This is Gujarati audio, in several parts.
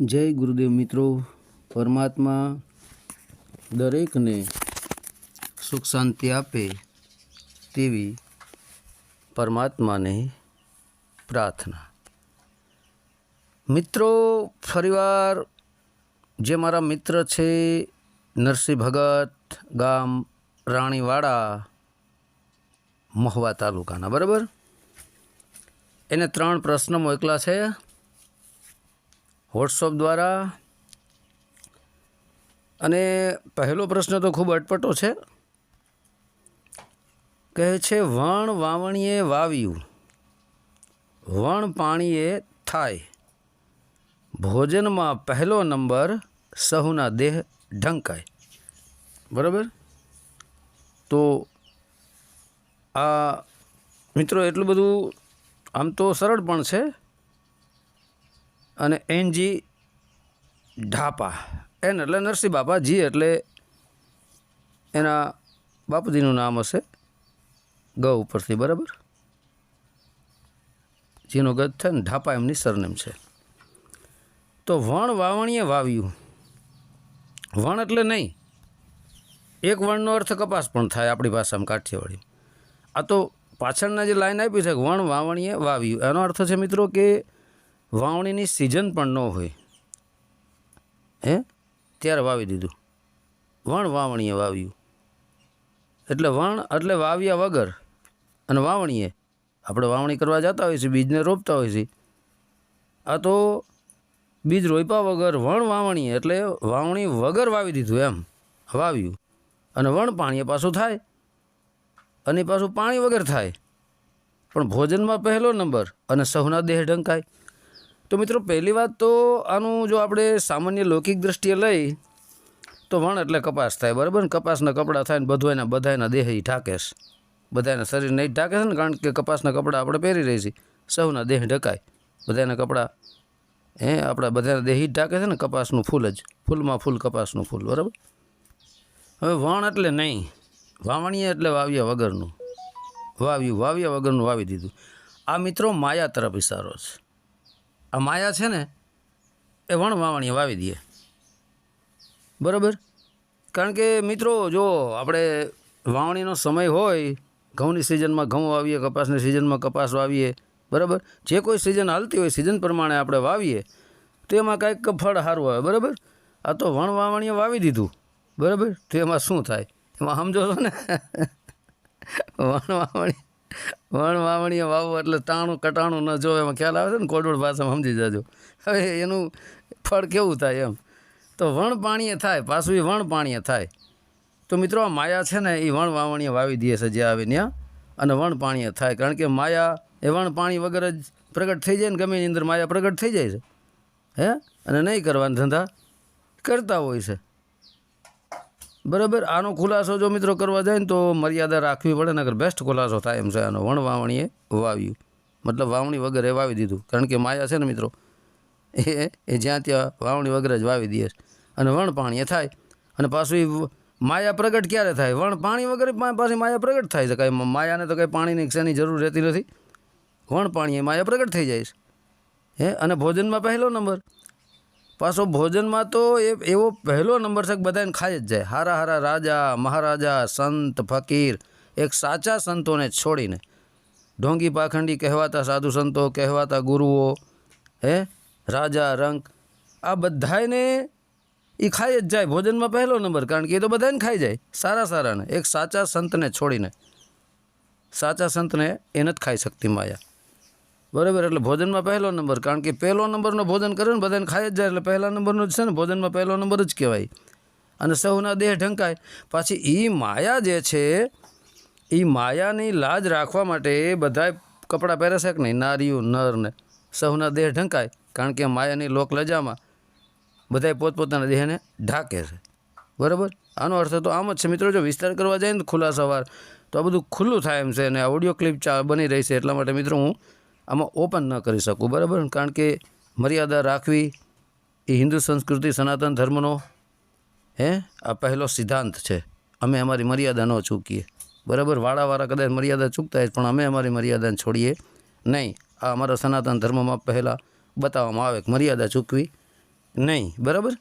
જય ગુરુદેવ મિત્રો. પરમાત્મા દરેકને સુખ શાંતિ આપે તેવી પરમાત્માને પ્રાર્થના. મિત્રો, ફરીવાર જે મારા મિત્ર છે, નરસિંહ ભગત, ગામ રાણીવાડા, મહુવા તાલુકાના, બરાબર? એને ત્રણ પ્રશ્ન મોકલા છે. વોટ્સઅપ દ્વારા. અને પહેલો પ્રશ્ન તો ખૂબ અટપટો છે. કહે છે, વણ વાવણીએ વાવ્યું. વણ પાણીએ થાય. ભોજનમાં પહેલો નંબર સહુના દેહ ઢંકાય. બરાબર? તો આ મિત્રો, એટલું બધું આમ તો સરળ પણ છે. અને એનજી ઢાપા. એન એટલે નરસિંહ બાપા, જી એટલે એના બાપુજીનું નામ હશે ગ ઉપરથી, બરાબર? જેનો ગત થાય ને ઢાપા એમની સરનેમ છે. તો વણ વાવણીએ વાવ્યું. વણ એટલે નહીં, એક વણનો અર્થ કપાસ પણ થાય આપણી ભાષામાં કાઠિયાવાડી. આ તો પાછળના જે લાઈન આપી છે વણ વાવણીએ વાવ્યું, એનો અર્થ છે મિત્રો કે વાવણીની સિઝન પણ ન હોય. હે? ત્યારે વાવી દીધું. વણ વાવણીએ વાવ્યું. એટલે વણ એટલે વાવ્યા વગર અને વાવણીએ. આપણે વાવણી કરવા જતા હોઈએ છીએ, બીજને રોપતા હોઈએ છીએ. આ તો બીજ રોપ્યા વગર વણ વાવણીએ એટલે વાવણી વગર વાવી દીધું એમ. વાવ્યું. અને વણ પાણીએ પાછું થાય. અને પાછું પાણી વગર થાય. પણ ભોજનમાં પહેલો નંબર અને સૌના દેહ ઢંકાય. તો મિત્રો, પહેલી વાત તો આનું જો આપણે સામાન્ય લૌકિક દ્રષ્ટિએ લઈ, તો વણ એટલે કપાસ થાય, બરાબર? ને કપાસના કપડાં થાય ને બધું એના બધાના દેહ ઢાકેશ ઢાકે બધાના શરીર નહીં ઢાકે છે ને, કારણ કે કપાસના કપડાં આપણે પહેરી રહી છીએ. સૌના દેહ ઢકાય. બધાના કપડાં, હે, આપણા બધાના દેહ ઢાકે છે ને, કપાસનું ફૂલ જ. ફૂલમાં ફૂલ, કપાસનું ફૂલ, બરાબર? હવે વણ એટલે નહીં. વાવણીએ એટલે વાવ્યા વગરનું. વાવ્યું, વાવ્યા વગરનું વાવી દીધું. આ મિત્રો માયા તરફ ઇશારો છે. આ માયા છે ને, એ વણ વાવણીએ વાવી દઈએ બરાબર? કારણ કે મિત્રો, જો આપણે વાવણીનો સમય હોય, ઘઉંની સિઝનમાં ઘઉં વાવીએ, કપાસની સિઝનમાં કપાસ વાવીએ, બરાબર? જે કોઈ સિઝન હાલતી હોય, સિઝન પ્રમાણે આપણે વાવીએ, તો એમાં કાંઈક ફળ સારું આવે, બરાબર? આ તો વણ વાવણીએ વાવી દીધું, બરાબર? તો એમાં શું થાય? એમાં સમજો છો ને? વણ વાવણી વણ વાવણીએ વાવવું એટલે તાણું કટાણું ન જોવે એમાં ખ્યાલ આવે છે ને? કોડોળ ભાષામાં સમજી જજો. હવે એનું ફળ કેવું થાય એમ? તો વણ પાણીએ થાય, પાછું એ વણ પાણીએ થાય. તો મિત્રો, આ માયા છે ને, એ વણ વાવણીએ વાવી દે છે જે આવે ત્યાં અને વણ પાણીએ થાય. કારણ કે માયા એ વણ પાણી વગર જ પ્રગટ થઈ જાય ને ગમે એની અંદર માયા પ્રગટ થઈ જાય છે. હે? અને નહીં કરવાના ધંધા કરતા હોય છે. બરાબર? આનો ખુલાસો જો મિત્રો કરવા જાય ને તો મર્યાદા રાખવી પડે ને અગર બેસ્ટ ખુલાસો થાય એમ છે. આનો વણ વાવણીએ વાવ્યું. મતલબ વાવણી વગર એ વાવી દીધું. કારણ કે માયા છે ને મિત્રો, એ એ જ્યાં ત્યાં વાવણી વગર જ વાવી દે અને વણ પાણી થાય. અને પાછું એ માયા પ્રગટ ક્યારે થાય? વણ પાણી વગર પાછી માયા પ્રગટ થાય છે. કાંઈ માયાને તો કંઈ પાણીની શેની જરૂર રહેતી નથી. વણ પાણીએ માયા પ્રગટ થઈ જાય છે. હે? અને ભોજનમાં પહેલો નંબર. પાછો ભોજનમાં તો એ એવો પહેલો નંબર છે કે બધાને ખાઈ જ જાય. હારા હારા રાજા, મહારાજા, સંત, ફકીર, એક સાચા સંતોને છોડીને. ઢોંગી પાખંડી કહેવાતા સાધુ સંતો, કહેવાતા ગુરુઓ, હે? રાજા, રંક, આ બધાને એ ખાઈ જ જાય ભોજનમાં પહેલો નંબર, કારણ કે એ તો બધાને ખાઈ જાય. સારા સારાને, એક સાચા સંતને છોડીને. સાચા સંતને એ નથી ખાઈ શકતી માયા. બરાબર, એટલે ભોજનમાં પહેલો નંબર, કારણ કે પહેલો નંબરનો ભોજન કરે ને બધાને ખાઈ જ જાય, એટલે પહેલા નંબરનો જ છે ને, ભોજનમાં પહેલો નંબર જ કહેવાય. અને સૌના દેહ ઢંકાય. પાછી એ માયા જે છે એ માયાની લાજ રાખવા માટે બધાય કપડાં પહેરે છે કે નહીં? નારીઓ નરને સૌના દેહ ઢંકાય, કારણ કે માયાની લોક લજામાં બધાય પોતપોતાના દેહને ઢાકે છે. બરાબર? આનો અર્થ તો આમ જ છે. મિત્રો, જો વિસ્તાર કરવા જાય ને ખુલ્લા સવાર તો આ બધું ખુલ્લું થાય એમ છે અને ઓડિયો ક્લિપ બની રહી છે. એટલા માટે મિત્રો હું આમાં ઓપન ન કરી શકું, બરાબર? કારણ કે મર્યાદા રાખવી એ હિન્દુ સંસ્કૃતિ, સનાતન ધર્મનો, હે, આ પહેલો સિદ્ધાંત છે. અમે અમારી મર્યાદા ન ચૂકીએ. બરાબર? વાળાવાળા કદાચ મર્યાદા ચૂકતા હોય, પણ અમે અમારી મર્યાદાને છોડીએ નહીં. આ અમારા સનાતન ધર્મમાં પહેલાં બતાવવામાં આવે કે મર્યાદા ચૂકવી નહીં. બરાબર?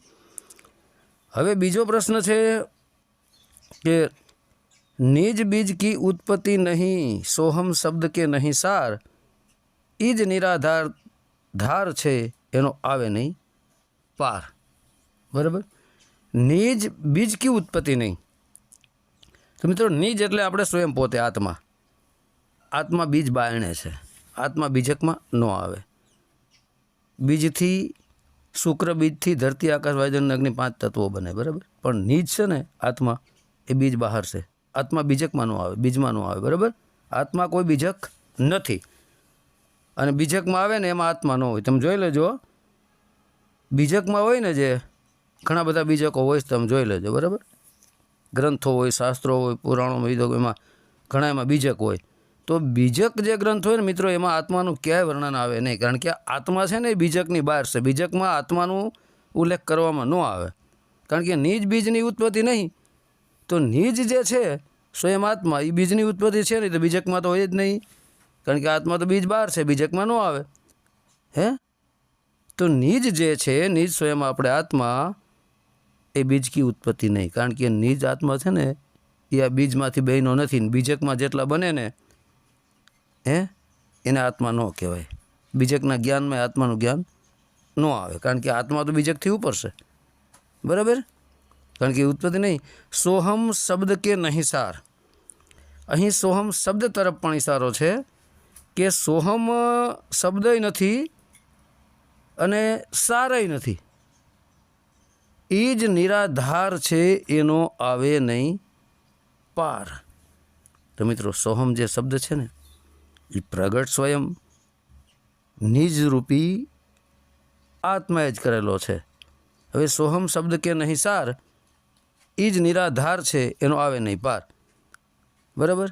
હવે બીજો પ્રશ્ન છે કે નિજ બીજ કી ઉત્પત્તિ નહીં, સોહમ શબ્દ કે નહીં સાર? એ જ નિરાધાર ધાર છે, એનો આવે નહીં. પાર. બરાબર? નિજ બીજ કી ઉત્પત્તિ નહીં? તો મિત્રો, નિજ એટલે આપણે સ્વયં પોતે આત્મા. આત્મા બીજ બાયણે છે. આત્મા બીજકમાં ન આવે. બીજથી શુક્ર બીજથી ધરતી આકાશ વાયુજન અગ્નિ પાંચ તત્વો બને, બરાબર? પણ નીજ છે ને, આત્મા, એ બીજ બહાર છે. આત્મા બીજકમાં ન આવે, બીજમાં ન આવે, બરાબર? આત્મા કોઈ બીજક નથી. અને બીજકમાં આવે ને એમાં આત્મા ન હોય. તમે જોઈ લેજો. બીજકમાં હોય ને જે, ઘણા બધા બીજકો હોય તમે જોઈ લેજો, બરાબર? ગ્રંથો હોય, શાસ્ત્રો હોય, પુરાણો, વિધો એમાં ઘણા એમાં બીજક હોય. તો બીજક જે ગ્રંથ હોય ને મિત્રો, એમાં આત્માનું ક્યાંય વર્ણન આવે નહીં. કારણ કે આત્મા છે ને એ બીજકની બહાર છે. બીજકમાં આત્માનું ઉલ્લેખ કરવામાં ન આવે. કારણ કે નિજ બીજની ઉત્પત્તિ નહીં. તો નિજ જે છે, સ્વયં આત્મા એ બીજની ઉત્પત્તિ છે નહીં, તો બીજકમાં તો હોય જ નહીં. કારણ કે આત્મા તો બીજ બહાર છે બીજકમાં ન આવે. હે? તો નિજ જે છે, નિજ સ્વયં આપણે આત્મા, એ બીજ કી ઉત્પત્તિ નહીં. કારણ કે નિજ આત્મા છે ને, એ આ બીજમાંથી બહેનો નથી ને બીજકમાં જેટલા બને ને, હે? એને આત્મા ન કહેવાય. બીજકના જ્ઞાનમાં આત્માનું જ્ઞાન ન આવે. કારણ કે આત્મા તો બીજકથી ઉપર છે. બરાબર? કારણ કે ઉત્પત્તિ નહીં. સોહમ શબ્દ કે નહીં સાર અહીં સોહમ શબ્દ તરફ પણ ઇશારો છે. કે સોહમ શબ્દય નથી અને સારય નથી. એ જ નિરાધાર છે એનો આવે નહીં પાર. તો મિત્રો, સોહમ જે શબ્દ છે ને એ પ્રગટ સ્વયં નિજરૂપી આત્માએ જ કરેલો છે. હવે સોહમ શબ્દ કે નહીં સાર એ જ નિરાધાર છે એનો આવે નહીં પાર. બરાબર?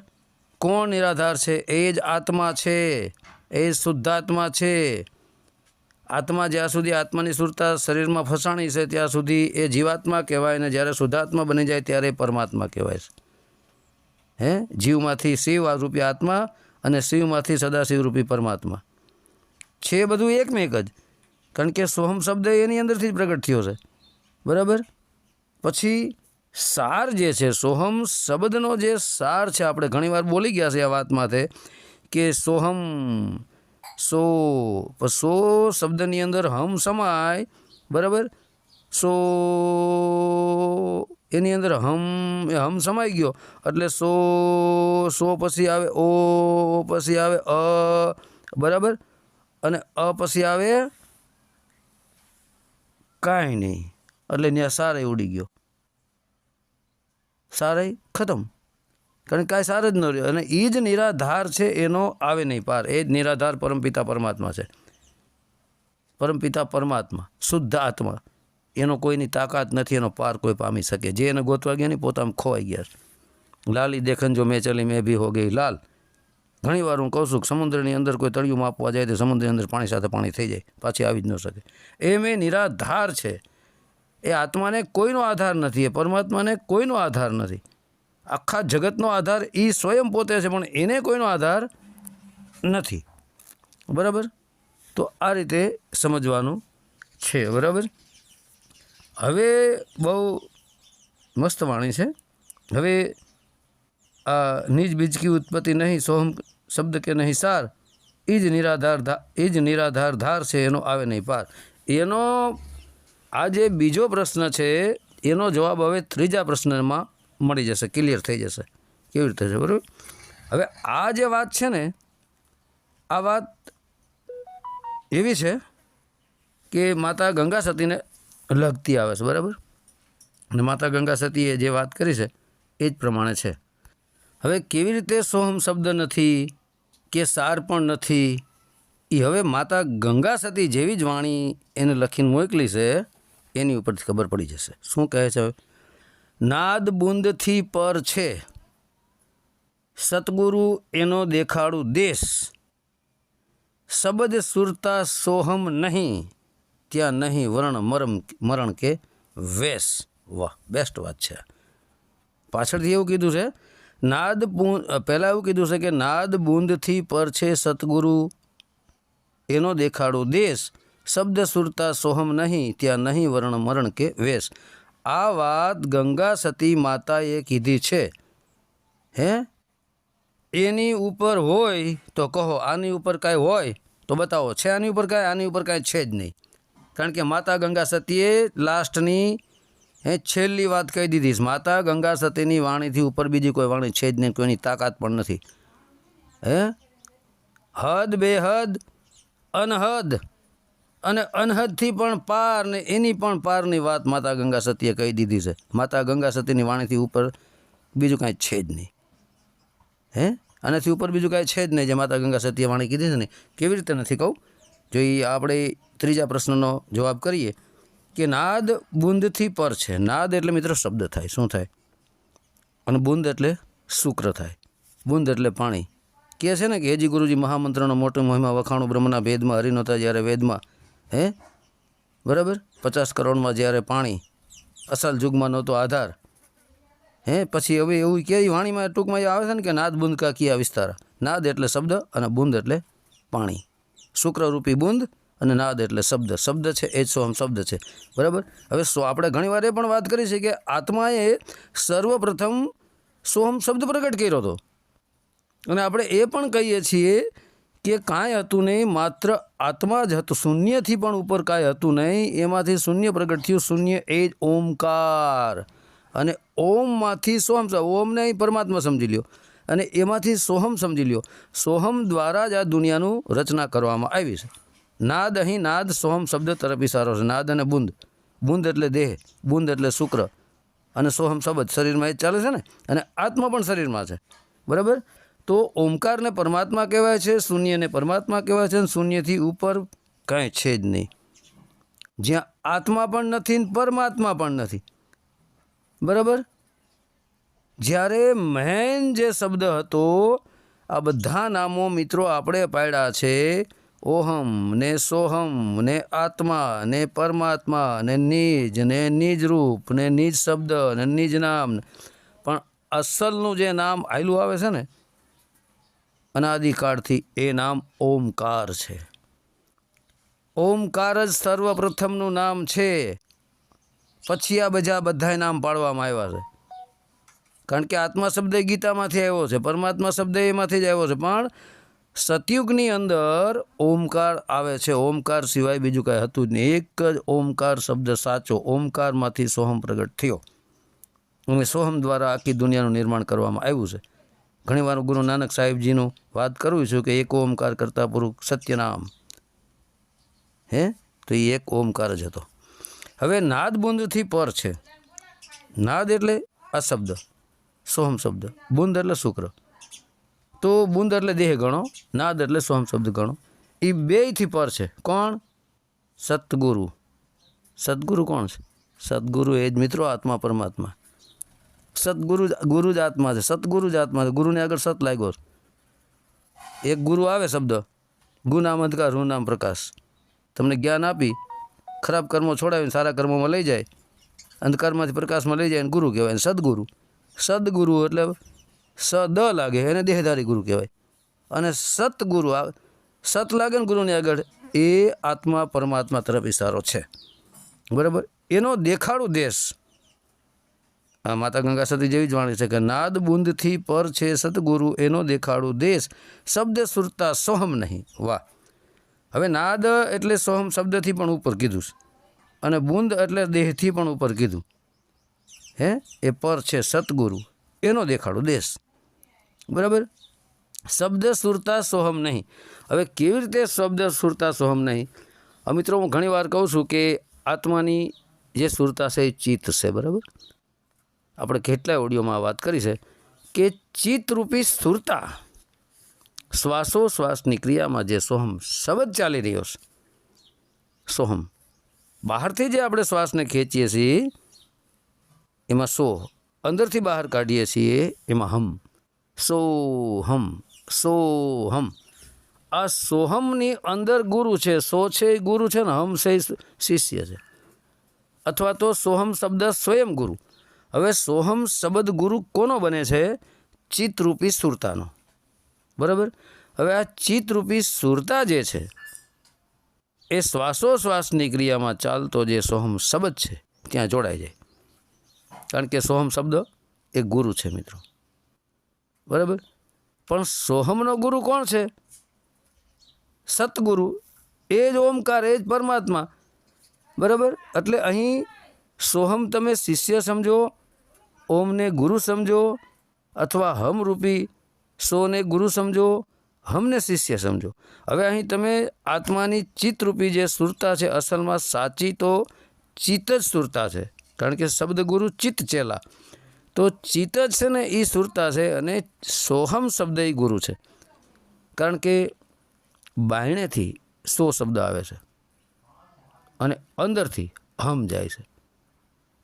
કોણ નિરાધાર છે? એ જ આત્મા છે. એ જ શુદ્ધાત્મા છે. આત્મા જ્યાં સુધી આત્માની સુરતા શરીરમાં ફસાણી છે, ત્યાં સુધી એ જીવાત્મા કહેવાય ને જ્યારે શુદ્ધાત્મા બની જાય ત્યારે પરમાત્મા કહેવાય છે. હે? જીવમાંથી શિવ રૂપી આત્મા અને શિવમાંથી સદાશિવ રૂપી પરમાત્મા. છે બધું એકમેક જ. કારણ કે સોહમ શબ્દ એની અંદરથી જ પ્રગટ થયો છે. બરાબર? પછી સાર જે છે, સોહમ શબ્દનો જે સાર છે, આપણે ઘણીવાર બોલી ગયા છે આ વાતમાંથી કે સોહમ, સો સો શબ્દની અંદર હમ સમાય, બરાબર? સો, એની અંદર હમ, એ હમ સમાઈ ગયો. એટલે સો સો પછી આવે ઓ, પછી આવે અ, બરાબર? અને અ પછી આવે કાંઈ નહીં. એટલે ત્યાં સારે ઉડી ગયો. સારે ખતમ. કારણ કાંઈ સાર જ ન રહ્યો. અને એ જ નિરાધાર છે એનો આવે નહીં પાર. એ જ નિરાધાર પરમપિતા પરમાત્મા છે. પરમપિતા પરમાત્મા, શુદ્ધ આત્મા. એનો કોઈની તાકાત નથી, એનો પાર કોઈ પામી શકે. જે એને ગોતવા ગયા નહીં પોતામાં ખોવાઈ ગયા લાલી, દેખન જો મેં ચલી, મેં ભી હો ગઈ. લાલ. ઘણી વાર હું કહું છું સમુદ્રની અંદર કોઈ તળિયું માપવા જાય તો સમુદ્રની અંદર પાણી સાથે પાણી થઈ જાય. પાછી આવી જ ન શકે. એ નિરાધાર છે. એ આત્માને કોઈનો આધાર નથી, એ પરમાત્માને કોઈનો આધાર નથી. આખા જગતનો આધાર એ સ્વયં પોતે છે, પણ એને કોઈનો આધાર નથી. બરાબર? તો આ રીતે સમજવાનું છે, બરાબર? હવે બહુ મસ્ત વાણી છે. હવે આ નિજ બીજકી ઉત્પત્તિ નહીં, સોહમ શબ્દ કે નહીં સાર એ જ નિરાધાર એ જ નિરાધાર ધાર છે, એનો આવે નહીં પાર. એનો આ જે બીજો પ્રશ્ન છે, એનો જવાબ હવે ત્રીજા પ્રશ્નમાં મળી જશે, ક્લિયર થઈ જશે. કેવી રીતે છે, બરાબર? હવે આ જે વાત છે ને, આ વાત એવી છે કે માતા ગંગા સતીને લગતી આવે છે, બરાબર? અને માતા ગંગા સતીએ જે વાત કરી છે, એ જ પ્રમાણે છે. હવે કેવી રીતે સોહમ શબ્દ નથી કે સાર પણ નથી એ હવે માતા ગંગા સતી જેવી જ વાણી એને લખીને મોકલી છે એની ઉપરથી ખબર પડી જશે. શું કહે છે? નાદ બુંદથી પર છે. સતગુરુ એનો દેખાડું દેશ. શબ્દ સુરતા સોહમ નહીં. ત્યાં નહીં વર્ણ મરમ મરણ કે વેશ. વાહ બેસ્ટ વાત છે. પાછળથી એવું કીધું છે, નાદ પહેલાં એવું કીધું છે કે, નાદ બુંદથી પર છે સતગુરુ. એનો દેખાડો દેશ. શબ્દ સુરતા સોહમ નહીં, ત્યાં નહીં વર્ણ મરણ કે વેશ. આ વાત ગંગા સતી માતાએ કીધી છે. હે? એની ઉપર હોય તો કહો, આની ઉપર કાંઈ હોય તો બતાવો. છે આની ઉપર કાંઈ? આની ઉપર કાંઈ છે જ નહીં. કારણ કે માતા ગંગા સતીએ લાસ્ટની, હે, છેલ્લી વાત કહી દીધી માતા ગંગા સતીની વાણીથી ઉપર બીજી કોઈ વાણી છે જ નહીં, કોઈની તાકાત પણ નથી. હે? હદ બેહદ અનહદ. અને અનહદથી પણ પાર ને એની પણ પારની વાત માતા ગંગા સતીએ કહી દીધી છે. માતા ગંગા સતીની વાણીથી ઉપર બીજું કાંઈ છે જ નહીં. હે? આનાથી ઉપર બીજું કાંઈ છે જ નહીં જે માતા ગંગા સતીએ વાણી કીધી છે ને. કેવી રીતે નથી કહું? જો એ આપણે ત્રીજા પ્રશ્નનો જવાબ કરીએ કે નાદ બુંદથી પર છે. નાદ એટલે મિત્રો શબ્દ થાય. શું થાય? અને બુંદ એટલે શુક્ર થાય. બુંદ એટલે પાણી. કહે છે ને કે હેજી ગુરુજી મહામંત્રનો મોટો મહિમા વખાણું બ્રહ્મના ભેદમાં હરિનોતા જ્યારે વેદમાં હે? બરાબર? પચાસ કરોડમાં જ્યારે પાણી અસલ જુગમાં નહોતો આધાર. હે? પછી હવે એવું કે વાણીમાં ટૂંકમાં આવે છે ને કે નાદ બુંદ કા કિયા વિસ્તાર? નાદ એટલે શબ્દ અને બુંદ એટલે પાણી. શુક્રરૂપી બુંદ અને નાદ એટલે શબ્દ. શબ્દ છે, એ જ સોહમ શબ્દ છે. બરાબર? હવે સો આપણે ઘણીવાર એ પણ વાત કરી છે કે આત્માએ સર્વપ્રથમ સોહમ શબ્દ પ્રગટ કર્યો હતો. અને આપણે એ પણ કહીએ છીએ કે કાંઈ હતું નહીં, માત્ર આત્મા જ હતું. શૂન્યથી પણ ઉપર કાંઈ હતું નહીં. એમાંથી શૂન્ય પ્રગટ થયું. શૂન્ય એ જ ઓમકાર. અને ઓમમાંથી સોહમ ઓમને અહીં પરમાત્મા સમજી લ્યો. અને એમાંથી સોહમ સમજી લ્યો. સોહમ દ્વારા જ આ દુનિયાનું રચના કરવામાં આવી છે. નાદ અહીં નાદ, સોહમ શબ્દ તરફ ઇશારો છે. નાદ અને બુંદ. બુંદ એટલે દેહ, બુંદ એટલે શુક્ર. અને સોહમ શબ્દ શરીરમાં એ ચાલે છે ને? અને આત્મા પણ શરીરમાં છે. બરાબર? તો ઓમકારને પરમાત્મા કહેવાય છે શૂન્યને પરમાત્મા કહેવાય છે અને શૂન્યથી ઉપર કાંઈ છે જ નહીં. જ્યાં આત્મા પણ નથી ને પરમાત્મા પણ નથી. બરાબર? જ્યારે મહેન જે શબ્દ હતો, આ બધા નામો મિત્રો આપણે પાડ્યા છે, ઓહમ ને સોહમ ને આત્મા ને પરમાત્મા ને નિજ ને નિજ રૂપ ને નિજ શબ્દ ને નિજ નામ. પણ અસલનું જે નામ આયલું આવે છે ને અનાદિકાળથી એ નામ ઓમકાર છે. ઓમકાર જ સર્વપ્રથમનું નામ છે. પછી આ બધા બધાય નામ પાડવામાં આવ્યા છે. કારણ કે આત્મા શબ્દ એ ગીતામાંથી આવ્યો છે, પરમાત્મા શબ્દ એમાંથી જ આવ્યો છે. પણ સતયુગની અંદર ઓમકાર આવે છે. ઓમકાર સિવાય બીજું કાંઈ હતું જ નહીં. એક જ ઓમકાર શબ્દ સાચો ઓમકારમાંથી સોહમ પ્રગટ થયો. અને સોહમ દ્વારા આખી દુનિયાનું નિર્માણ કરવામાં આવ્યું છે. ઘણીવાર ગુરુ નાનક સાહેબજીનું વાત કરું છું કે એક ઓમકાર કરતા પુરુષ સત્યનામ. હે? તો એ એક ઓમકાર જ હતો. હવે નાદ બુંદથી પર છે. નાદ એટલે આ શબ્દ સોહમ શબ્દ. બુંદ એટલે શુક્ર. તો બુંદ એટલે દેહ ગણો, નાદ એટલે સોહમ શબ્દ ગણો. એ બેયથી પર છે. કોણ? સતગુરુ સદગુરુ કોણ છે? સદગુરુ એ જ મિત્રો આત્મા પરમાત્મા. સદગુરુ ગુરુ જ આત્મા છે. સદગુરુ જ આત્મા છે. ગુરુને આગળ સત લાગ્યો એક ગુરુ આવે શબ્દ. ગુનામ અંધકાર નામ પ્રકાશ. તમને જ્ઞાન આપી, ખરાબ કર્મો છોડાવીને સારા કર્મોમાં લઈ જાય. અંધકારમાંથી પ્રકાશમાં લઈ જાય એને ગુરુ કહેવાય. સદગુરુ. સદગુરુ એટલે સ દ લાગે, એને દેહધારી ગુરુ કહેવાય. અને સતગુરુ સત લાગે ને ગુરુની આગળ. એ આત્મા પરમાત્મા તરફ ઇશારો છે. બરાબર? એનો દેખાડું દેશ. માતા ગંગા સતી જેવી જ વાણી છે કે નાદ બુંદથી પર છે સદગુરુ, એનો દેખાડું દેશ, શબ્દ સુરતા સોહમ નહીં. વાહ. હવે નાદ એટલે સોહમ શબ્દથી પણ ઉપર કીધું છે અને બુંદ એટલે દેહથી પણ ઉપર કીધું. હે? એ પર છે સતગુરુ એનો દેખાડો દેશ. બરાબર? શબ્દ સુરતા સોહમ નહીં. હવે કેવી રીતે શબ્દ સુરતા સોહમ નહીં? મિત્રો, હું ઘણીવાર કહું છું કે આત્માની જે સુરતા છે એ ચિત્ત છે, બરાબર? આપણે કેટલાય ઓડિયોમાં વાત કરી છે કે ચિત્તરૂપી સ્થૂરતા, શ્વાસોશ્વાસની ક્રિયામાં જે સોહમ શબ્દ ચાલી રહ્યો છે, સોહમ, બહારથી જે આપણે શ્વાસને ખેંચીએ છીએ, એમાં સો અંદરથી બહાર કાઢીએ છીએ, એમાં હમ સો હમ સો હમ આ સોહમની અંદર ગુરુ છે, સો છે એ ગુરુ છે ને, હમ છે શિષ્ય છે. અથવા તો સોહમ શબ્દ સ્વયં ગુરુ. હવે સોહમ શબ્દ ગુરુ કોનો બને છે? ચિત્તરૂપી સુરતાનો. બરાબર? હવે આ ચિત્તરૂપી સુરતા જે છે, એ શ્વાસોશ્વાસની ક્રિયામાં ચાલતો જે સોહમ શબ્દ છે, ત્યાં જોડાઈ જાય. કારણ કે સોહમ શબ્દ એ ગુરુ છે મિત્રો. બરાબર? પણ સોહમનો ગુરુ કોણ છે? સતગુરુ. એ જ ઓમકાર, એ જ પરમાત્મા. બરાબર? એટલે અહીં સોહમ તમે શિષ્ય સમજો, ઓમને ગુરુ સમજો અથવા હમરૂપી સોને ગુરુ સમજો, હમને શિષ્ય સમજો. હવે અહીં તમે આત્માની ચિત્તરૂપી જે સુરતા છે, અસલમાં સાચી તો ચિત્ત જ સુરતા છે, કારણ કે શબ્દ ગુરુ ચિત્ત ચેલા. તો ચિત્ત જ છે ને એ સુરતા છે અને સોહમ શબ્દ એ ગુરુ છે. કારણ કે બાયણેથી સો શબ્દ આવે છે અને અંદરથી હમ જાય છે.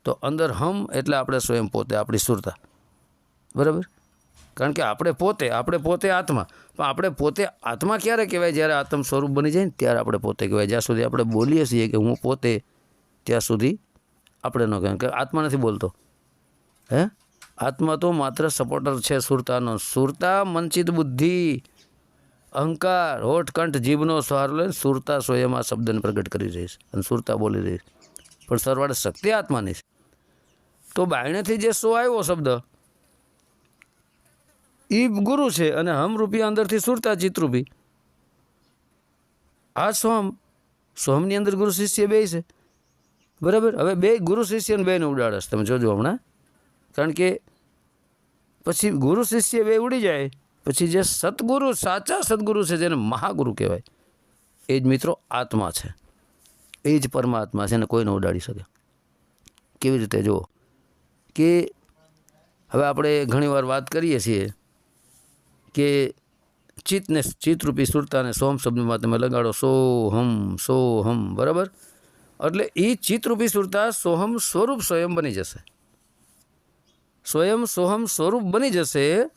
તો અંદર હમ એટલે આપણે સ્વયં પોતે આપણી સુરતા. બરાબર? કારણ કે આપણે પોતે આપણે પોતે આત્મા. પણ આપણે પોતે આત્મા ક્યારે કહેવાય? જ્યારે આત્મ સ્વરૂપ બની જાય ને, ત્યારે આપણે પોતે કહેવાય. જ્યાં સુધી આપણે બોલીએ છીએ કે હું પોતે, ત્યાં સુધી આપણે ન કહેવાય. કે આત્મા નથી બોલતો. હે? આત્મા તો માત્ર સપોર્ટર છે સુરતાનો. સુરતા, મંચિત બુદ્ધિ, અહંકાર હોઠકંઠ જીભનો સહારો લઈને સુરતા સ્વયં આ શબ્દને પ્રગટ કરી રહીશ અને સુરતા બોલી રહીશ પણ સરવાળે શક્તિ આત્માની છે. તો બાયણેથી જે સો આવ્યો શબ્દ એ ગુરુ છે અને હમરૂપી અંદરથી સુરતા ચિત્રૂપી આ સોમ સોમની અંદર ગુરુ શિષ્ય બે છે. બરાબર? હવે બે ગુરુ શિષ્યને બેને ઉડાડશ તમે જોજો હમણાં. કારણ કે પછી ગુરુ શિષ્ય બે ઉડી જાય, પછી જે સદગુરુ, સાચા સદગુરુ છે જેને મહાગુરુ કહેવાય, એ જ મિત્રો આત્મા છે. એ જ પરમાત્મા છે એને કોઈ ન ઉડાડી શકે. કેવી રીતે? જુઓ. કે હવે આપણે ઘણીવાર વાત કરીએ છીએ કે ચિત્તને ચિત્તરૂપી સુરતાને સોમ શબ્દમાં તમે લગાડો, સોહમ સોહમ, બરાબર? એટલે એ ચિત્તરૂપી સુરતા સોહમ સ્વરૂપ સ્વયં બની જશે. સ્વયં સોહમ સ્વરૂપ બની જશે,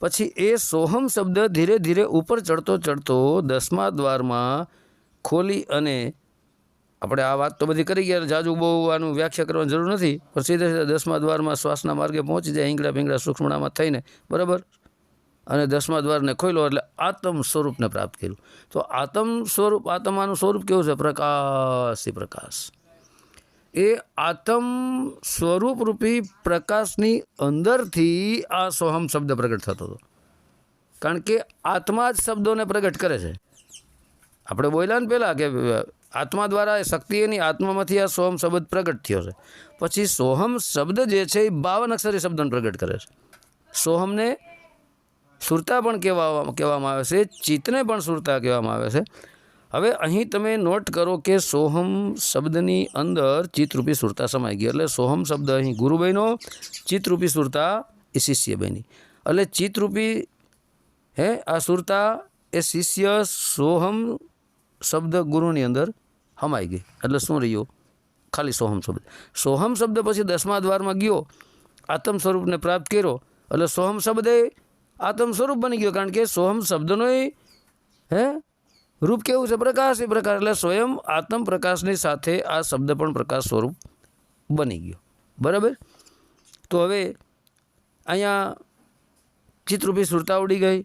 પછી એ સોહમ શબ્દ ધીરે ધીરે ઉપર ચડતો ચડતો દસમા દ્વારમાં ખોલી અને આપણે આ વાત તો બધી કરી ગયા. જાજુ બહુ આનું વ્યાખ્યા કરવાની જરૂર નથી. પણ સીધે સીધા દસમા દ્વારમાં શ્વાસના માર્ગે પહોંચી જાય ઈંગડા પીંગડા સૂક્ષ્મણામાં થઈને. બરાબર? અને દસમા દ્વારને ખોલ્યો એટલે આત્મ સ્વરૂપને પ્રાપ્ત કર્યું. તો આત્મ સ્વરૂપ, આત્માનું સ્વરૂપ કેવું છે? પ્રકાશી પ્રકાશ. એ આત્મ સ્વરૂપરૂપી પ્રકાશની અંદરથી આ સોહમ શબ્દ પ્રગટ થતો હતો. કારણ કે આત્મા જ શબ્દોને પ્રગટ કરે છે. આપણે બોલ્યા ને પહેલાં કે આત્મા દ્વારા એ શક્તિ એની આત્મામાંથી આ સોહમ શબ્દ પ્રગટ થયો છે. પછી સોહમ શબ્દ જે છે એ બાવન અક્ષરી શબ્દને પ્રગટ કરે છે. સોહમને સુરતા પણ કહેવા કહેવામાં આવે છે, ચિત્તને પણ સુરતા કહેવામાં આવે છે. હવે અહીં તમે નોટ કરો કે સોહમ શબ્દની અંદર ચિત્તરૂપી સુરતા સમાઈ ગઈ. એટલે સોહમ શબ્દ અહીં ગુરુ બન્યો, ચિત્તરૂપી સુરતા એ શિષ્ય બની. એટલે ચિત્તરૂપી, હે, આ સુરતા એ શિષ્ય સોહમ શબ્દ ગુરુની અંદર હમાઈ ગઈ. એટલે શું રહ્યું? ખાલી સોહમ શબ્દ. સોહમ શબ્દ પછી દસમા દ્વારમાં ગયો, આત્મ સ્વરૂપને પ્રાપ્ત કર્યો. એટલે સોહમ શબ્દ એ આત્મ સ્વરૂપ બની ગયો, કારણ કે સોહમ શબ્દનો એ, હે? રૂપ કેવું છે? પ્રકાશ એ પ્રકાશ એટલે સ્વયં આત્મ પ્રકાશની સાથે આ શબ્દ પણ પ્રકાશ સ્વરૂપ બની ગયો. બરાબર? તો હવે અહીંયા ચિત્રરૂપી સુરતા ઉડી ગઈ,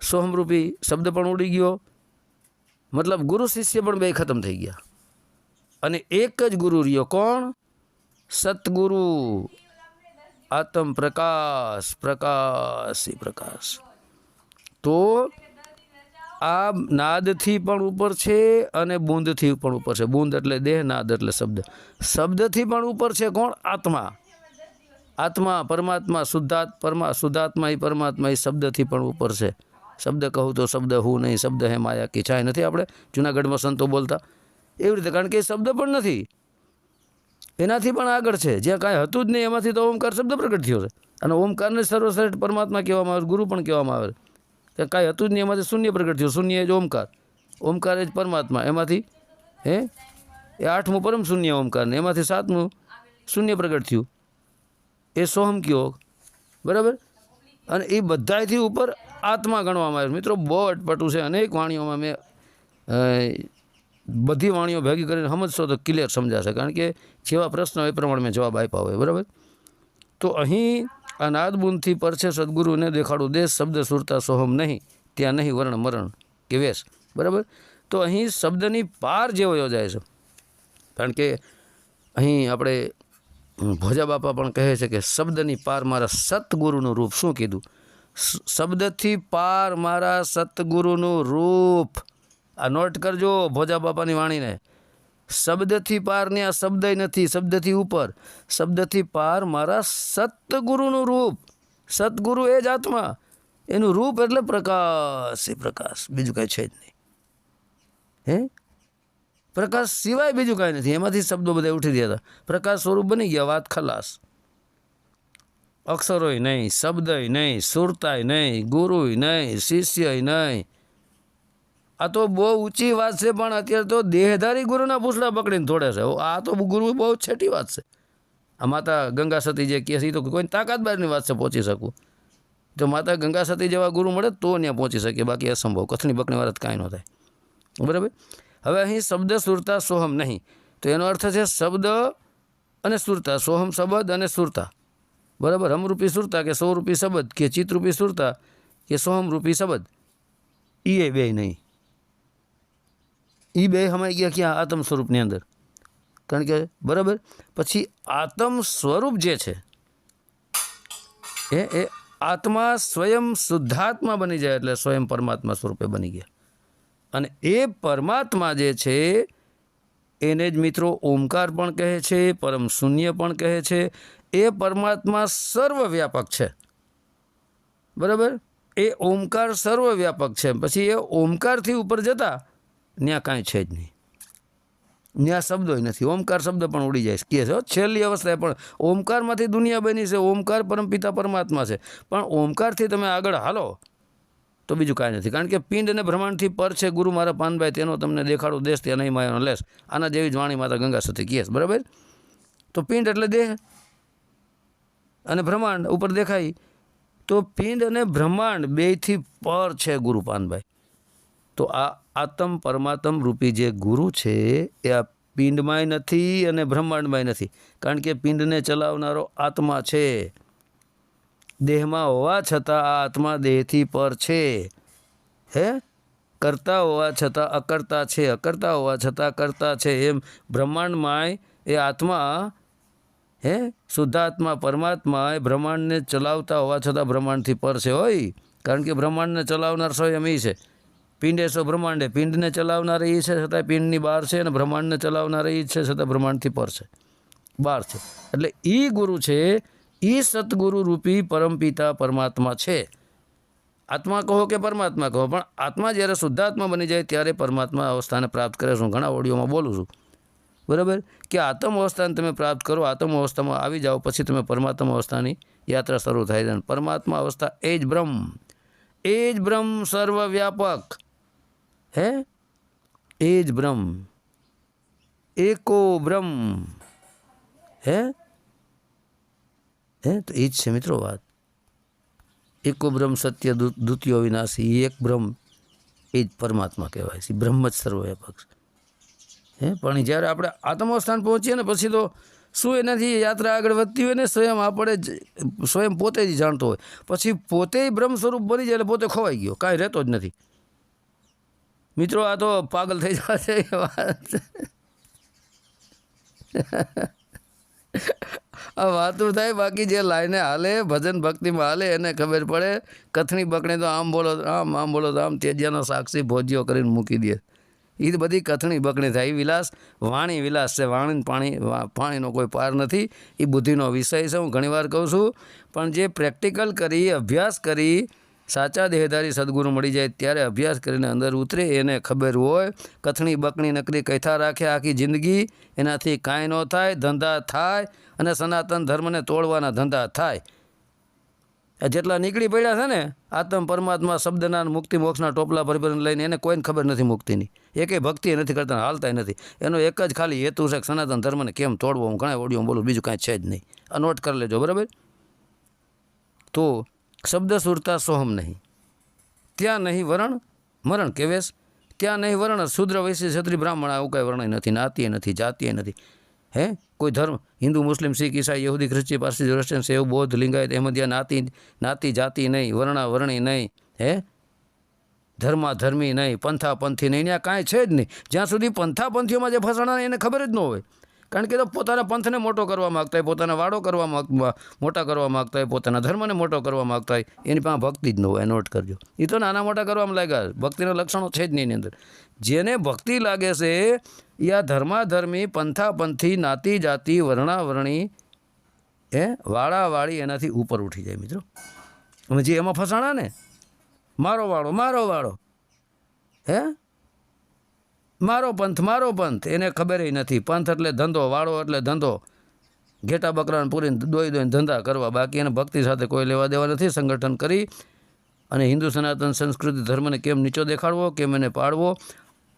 સોહમરૂપી શબ્દ પણ ઉડી ગયો. મતલબ ગુરુ શિષ્ય પણ બે ખતમ થઈ ગયા. અને એક જ ગુરુ રહ્યો. કોણ? સતગુરુ. આત્મ પ્રકાશ, પ્રકાશી પ્રકાશ. તો આ નાદથી પણ ઉપર છે અને બૂંદથી પણ ઉપર છે. બૂંદ એટલે દેહ, નાદ એટલે શબ્દ. શબ્દથી પણ ઉપર છે કોણ? આત્મા. આત્મા પરમાત્મા શુદ્ધાત પરમા શુદ્ધાત્મા એ પરમાત્મા એ શબ્દથી પણ ઉપર છે. શબ્દ કહું તો શબ્દ હું નહીં, શબ્દ હે માયા કી. નથી આપણે જૂનાગઢમાં સંતો બોલતા. એવી રીતે કારણ કે એ શબ્દ પણ નથી. એનાથી પણ આગળ છે. જ્યાં કાંઈ હતું જ નહીં, એમાંથી તો ઓમકાર શબ્દ પ્રગટ થયો છે. અને ઓમકારને સર્વશ્રેષ્ઠ પરમાત્મા કહેવામાં આવે, ગુરુ પણ કહેવામાં આવે. ત્યાં કાંઈ હતું જ નહીં, એમાંથી શૂન્ય પ્રગટ થયું. શૂન્ય એ જ ઓમકાર. ઓમકાર એ જ પરમાત્મા. એમાંથી, હે? એ આઠમું પરમ શૂન્ય ઓમકાર ને એમાંથી સાતમું શૂન્ય પ્રગટ થયું. એ સોહમ કયો? બરાબર? અને એ બધાથી ઉપર આત્મા ગણવામાં આવે મિત્રો બહુ અટપટું છે. અનેક વાણીઓમાં મેં બધી વાણીઓ ભેગી કરીને સમજશો તો ક્લિયર સમજાશે. કારણ કે જેવા પ્રશ્ન એ પ્રમાણે મેં જવાબ આપ્યા હોય. બરાબર? તો અહીં આ નાદબુંદથી પર છે સદગુરુને દેખાડું દેશ શબ્દ સુરતા સોહમ નહીં. ત્યાં નહીં વર્ણ મરણ કે વેશ. બરાબર? તો અહીં શબ્દની પાર જેવો યોજાય છે. કારણ કે અહીં આપણે ભોજા બાપા પણ કહે છે કે શબ્દની પાર મારા સતગુરુનું રૂપ શું કીધું? શબ્દથી પાર મારા સતગુરુનું રૂપ. આ નોટ કરજો ભોજા બાપાની વાણીને. શબ્દથી પારની આ શબ્દ નથી, શબ્દથી ઉપર. શબ્દથી પાર મારા સતગુરુનું રૂપ. સતગુરુ એ જ આત્મા. એનું રૂપ એટલે પ્રકાશ. એ પ્રકાશ, બીજું કાંઈ છે જ નહીં. હે? પ્રકાશ સિવાય બીજું કાંઈ નથી. એમાંથી શબ્દો બધા ઉઠી ગયા હતા. પ્રકાશ સ્વરૂપ બની ગયા, વાત ખલાસ. અક્ષરોય નહીં, શબ્દય નહીં, સુરતાય નહીં, ગુરુય નહીં, શિષ્યય નહીં. આ તો બહુ ઊંચી વાત છે, પણ અત્યારે તો દેહધારી ગુરુના પૂછડા પકડીને થોડે છે. આ તો ગુરુ બહુ છેટી વાત છે. આ માતા ગંગા સતી જે કહે છે એ તો કોઈ તાકાત બહારની વાત છે, પહોંચી શકું તો માતા ગંગા સતી જેવા ગુરુ મળે તો ત્યાં પહોંચી શકીએ, બાકી અસંભવ. કથની બકની વાત કાંઈ ન થાય. બરાબર? હવે અહીં શબ્દ, સુરતા, સોહમ નહીં. તો એનો અર્થ છે શબ્દ અને સુરતા. સોહમ, શબ્દ અને સુરતા. બરાબર? હમરૂપી સુરતા કે સૌરૂપી શબ્દ કે ચિત્તરૂપી સુરતા કે સોહમરૂપી શબ્દ? એ બે નહીં. એ બે હમાઈ ગયા ક્યાં? આત્મ સ્વરૂપની અંદર. કારણ કે, બરાબર? પછી આત્મ સ્વરૂપ જે છે, એ એ આત્મા સ્વયં શુદ્ધાત્મા બની જાય એટલે સ્વયં પરમાત્મા સ્વરૂપે બની ગયા. અને એ પરમાત્મા જે છે, એને જ મિત્રો ઓમકાર પણ કહે છે, પરમ શૂન્ય પણ કહે છે એ પરમાત્મા સર્વવ્યાપક છે. બરાબર? એ ઓમકાર સર્વવ્યાપક છે. પછી એ ઓમકારથી ઉપર જતા ત્યાં કાંઈ છે જ નહીં. ત્યાં શબ્દો નથી. ઓમકાર શબ્દ પણ ઉડી જાય કહે છે છેલ્લી અવસ્થાએ પણ ઓમકારમાંથી દુનિયા બની છે. ઓમકાર પરમપિતા પરમાત્મા છે. પણ ઓમકારથી તમે આગળ હાલો, તો બીજું કાંઈ નથી. કારણ કે પિંડ અને બ્રહ્માંડથી પર છે ગુરુ મારા પાનભાઈ, તેનો તમને દેખાડો દેશ ત્યાં નહીં માયાનો લેશ. આના જેવી જ વાણી માતા ગંગા સતી કહે છે. બરાબર? તો પિંડ એટલે દેહ. અને બ્રહ્માંડ ઉપર દેખાય, તો પિંડ અને બ્રહ્માંડ બેયથી પર છે ગુરુ પાનભાઈ. તો આ આત્મ પરમાત્મ રૂપી જે ગુરુ છે, એ આ પિંડમાંય નથી અને બ્રહ્માંડમાંય નથી. કારણ કે પિંડને ચલાવનારો આત્મા છે. દેહમાં હોવા છતાં આ આત્મા દેહથી પર છે. હે? કરતા હોવા છતાં અકર્તા છે, અકર્તા હોવા છતાં કરતા છે. એમ બ્રહ્માંડમાંય એ આત્મા હે? શુદ્ધાત્મા પરમાત્મા એ બ્રહ્માંડને ચલાવતા હોવા છતાં બ્રહ્માંડથી પર છે હોય કારણ કે બ્રહ્માંડને ચલાવનાર સ્વયં એમ છે. પિંડે સો બ્રહ્માંડે પિંડને ચલાવનાર એ છે છતાં પિંડની બહાર છે અને બ્રહ્માંડને ચલાવનાર એ છે છતાં બ્રહ્માંડથી પર છે. બહાર છે. એટલે એ ગુરુ છે એ સદગુરુ રૂપી પરમપિતા પરમાત્મા છે. આત્મા કહો કે પરમાત્મા કહો? પણ આત્મા જ્યારે શુદ્ધાત્મા બની જાય ત્યારે પરમાત્મા અવસ્થાને પ્રાપ્ત કરે છે. હું ઘણા ઓડિયોમાં બોલું છું. બરાબર? કે આત્મ અવસ્થાને તમે પ્રાપ્ત કરો, આત્મ અવસ્થામાં આવી જાઓ, પછી તમે પરમાત્મા અવસ્થાની યાત્રા શરૂ થાય છે. અને પરમાત્મા અવસ્થા એ જ બ્રહ્મ. એ જ બ્રહ્મ સર્વવ્યાપક. હે? એ જ બ્રહ્મ. એકો બ્રહ્મ. હે? હે? તો એ જ છે મિત્રો વાત. એકો બ્રહ્મ સત્ય દુ- દ્વિતીય વિનાશી. એ એક બ્રહ્મ એ જ પરમાત્મા કહેવાય છે. બ્રહ્મ જ સર્વવ્યાપક છે. હે? પણ જ્યારે આપણે આત્મસ્થાન પહોંચીએ ને પછી તો શું એનાથી યાત્રા આગળ વધતી હોય ને સ્વયં આપણે સ્વયં પોતે જ જાણતો હોય. પછી પોતે બ્રહ્મ સ્વરૂપ બની જાય એટલે પોતે ખોવાઈ ગયો, કાંઈ રહેતો જ નથી. મિત્રો, આ તો પાગલ થઈ જશે વાત. આ વાતું થાય, બાકી જે લાઈને હાલે, ભજન ભક્તિમાં હાલે, એને ખબર પડે. કથણી બકણે તો આમ બોલો, આમ આમ બોલો તો આમ તેજિયાનો સાક્ષી ભોજ્યો કરીને મૂકી દે. એ બધી કથણી બકણી થાય. એ વિલાસ, વાણી વિલાસ છે. વાણી પાણી પાણીનો કોઈ પાર નથી. એ બુદ્ધિનો વિષય છે. હું ઘણીવાર કહું છું, પણ જે પ્રેક્ટિકલ કરી, અભ્યાસ કરી, સાચા દેહધારી સદગુરુ મળી જાય ત્યારે અભ્યાસ કરીને અંદર ઉતરે. એને ખબર હોય, કથણી બકણી નકરી કથા રાખે આખી જિંદગી. એનાથી કાંઈ ન થાય, ધંધા થાય અને સનાતન ધર્મને તોડવાના ધંધા થાય. જેટલા નીકળી પડ્યા છે ને, આત્મ પરમાત્મા શબ્દના મુક્તિ મોક્ષના ટોપલા ભરી લઈને એને કોઈને ખબર નથી મુક્તિની. એકે ભક્તિ નથી કરતા હાલતા નથી. એનો એક જ ખાલી હેતુ છે સનાતન ધર્મને કેમ તોડવો? હું ઘણા ઓડિયો બોલું, બીજું કાંઈ છે જ નહીં. આ નોટ કરી લેજો, બરાબર? તો શબ્દ સુરતા સોહમ નહીં. ત્યાં નહીં વરણ, મરણ કેવેશ? ત્યાં નહીં વર્ણ, શુદ્ર વૈશ્ય ક્ષત્રિય બ્રાહ્મણ આવું કાંઈ વર્ણય નથી, નાતીય નથી, જાતીય નથી. હે? કોઈ ધર્મ? હિન્દુ, મુસ્લિમ, શીખ, ઈસાઈ, યહૂદી, ખ્રિસ્તી, પારસી રશિયન સેવ, બૌદ્ધ, લિંગાયત, અહેમદિયા, નાતી નાતી, જાતિ નહીં, વર્ણા, વર્ણી નહીં, હે? ધર્મા ધર્મી નહીં, પંથા, પંથી નહીં ત્યાં કાંઈ છે જ નહીં. જ્યાં સુધી પંથા, પંથીઓમાં જે ફસાણા એને ખબર જ ન હોય. કારણ કે તો પોતાના પંથને મોટો કરવા માગતા હોય, પોતાના વાડો કરવા માગતા મોટા કરવા માગતા હોય, પોતાના ધર્મને મોટો કરવા માગતા હોય, એની પાસે ભક્તિ જ ન હોય નોટ કરજો. એ તો નાના મોટા કરવામાં લાગ્યા ભક્તિના લક્ષણો છે જ નહીં એની અંદર. જેને ભક્તિ લાગે છે આ ધર્માધર્મી પંથાપંથી નાતી જાતિ વર્ણાવરણી એ વાળાવાળી એનાથી ઉપર ઉઠી જાય મિત્રો. અમે જે એમાં ફસાણા ને? મારો વાળો મારો વાળો. હે? મારો પંથ મારો પંથ. એને ખબર નથી. પંથ એટલે ધંધો, વાળો એટલે ધંધો. ઘેટા બકરાને પૂરીને દોઈ દોઈને ધંધા કરવા બાકી. એને ભક્તિ સાથે કોઈ લેવા દેવા નથી. સંગઠન કરી અને હિન્દુ સનાતન સંસ્કૃતિ ધર્મને કેમ નીચો દેખાડવો, કેમ એને પાડવો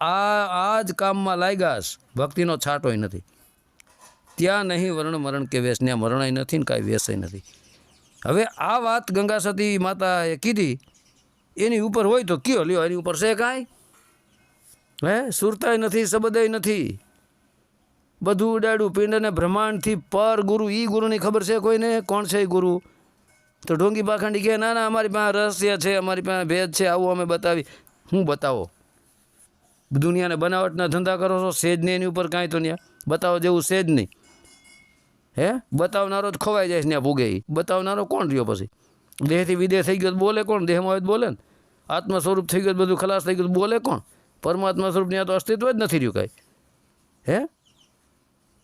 આ આ જ કામમાં લાગ્યાશ ભક્તિનો છાંટોય નથી. ત્યાં નહીં વર્ણ મરણ કે વેશ. ત્યાં મરણાય નથી ને કાંઈ વેસય નથી. હવે આ વાત ગંગા સતી માતાએ કીધી. એની ઉપર હોય તો કયો? લ્યો, એની ઉપર છે કાંઈ? હે? સુરતાય નથી સબદય નથી. બધું ઉડાડ્યું પિંડ અને બ્રહ્માંડથી પર ગુરુ. એ ગુરુની ખબર છે કોઈને? કોણ છે એ ગુરુ? તો ઢોંગી પાખંડી કહે, ના ના, અમારી પાસે રહસ્ય છે, અમારી પાસે ભેદ છે, આવું અમે બતાવી. હું બતાવો? દુનિયાને બનાવટના ધંધા કરો છો સેજ નહીં એની ઉપર કાંઈ તો ત્યાં બતાવો જેવું સેજ નહીં. હે? બતાવનારો જ ખોવાઈ જાય ત્યાં ભૂગે એ બતાવનારો કોણ રહ્યો પછી? દેહથી વિદેહ થઈ ગયો બોલે કોણ? દેહમાં હોય તો બોલે ને. આત્મ સ્વરૂપ થઈ ગયું બધું ખલાસ થઈ ગયું બોલે કોણ? પરમાત્મા સ્વરૂપ ત્યાં તો અસ્તિત્વ જ નથી રહ્યું કાંઈ. હે?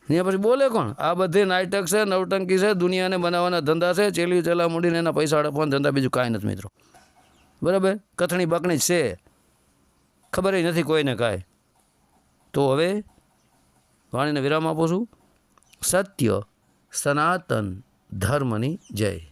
ત્યાં પછી બોલે કોણ? આ બધી નાટક છે, નવટંકી છે, દુનિયાને બનાવવાના ધંધા છે ચેલી ચેલા મૂડીને એના પૈસા હડપવાના ધંધા, બીજું કાંઈ નથી મિત્રો. બરાબર? કથણી બકણી છે. ખબર નથી કોઈને કાંઈ. તો હવે વાણીને વિરામ આપું છું. સત્ય સનાતન ધર્મની જય.